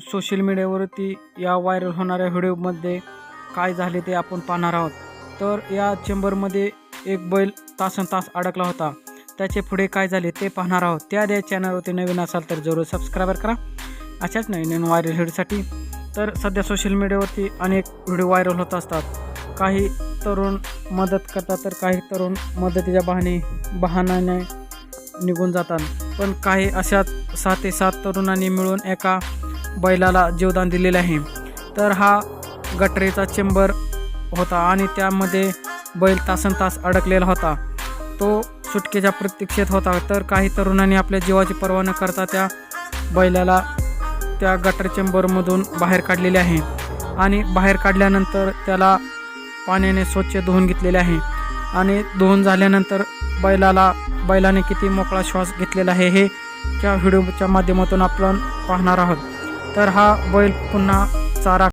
Social मीडियावरती या viral होणाऱ्या व्हिडिओमध्ये काय झाले ते आपण पाहणार आहोत. तर या चेंबरमध्ये एक बैल तासन तास अडकला होता. त्याचे पुढे काय झाले ते पाहणार आहोत. त्या द्या चॅनलवरती नवीन असाल तर जरूर सबस्क्राईबर करा. अशाच नवीन नवीन व्हायरल व्हिडिओसाठी. तर सध्या सोशल मीडियावरती अनेक व्हिडिओ व्हायरल होत असतात. काही तरुण मदत करतात तर काही तरुण मदतीच्या बहाने बहाण्याने निघून जातात. पण काही अशाच सहा ते सात तरुणांनी मिळून एका बैलाला जीवदान दिलेले आहे. तर हा गटरेचा चेंबर होता आणि त्यामध्ये बैल तासन तास अडकलेला होता. तो सुटकेच्या प्रतीक्षेत होता. तर काही तरुणांनी आपल्या जीवाची पर्वा न करता त्या बैलाला त्या गटर चेंबरमधून बाहेर काढलेले आहे आणि बाहेर काढल्यानंतर त्याला पाण्याने स्वच्छ धुवून घेतलेले आहे आणि धुवून झाल्यानंतर बैलाला बैलाने किती मोकळा श्वास घेतलेला आहे हे त्या व्हिडिओच्या माध्यमातून आपण पाहणार आहोत. तर हा बैल पुन्हा चारा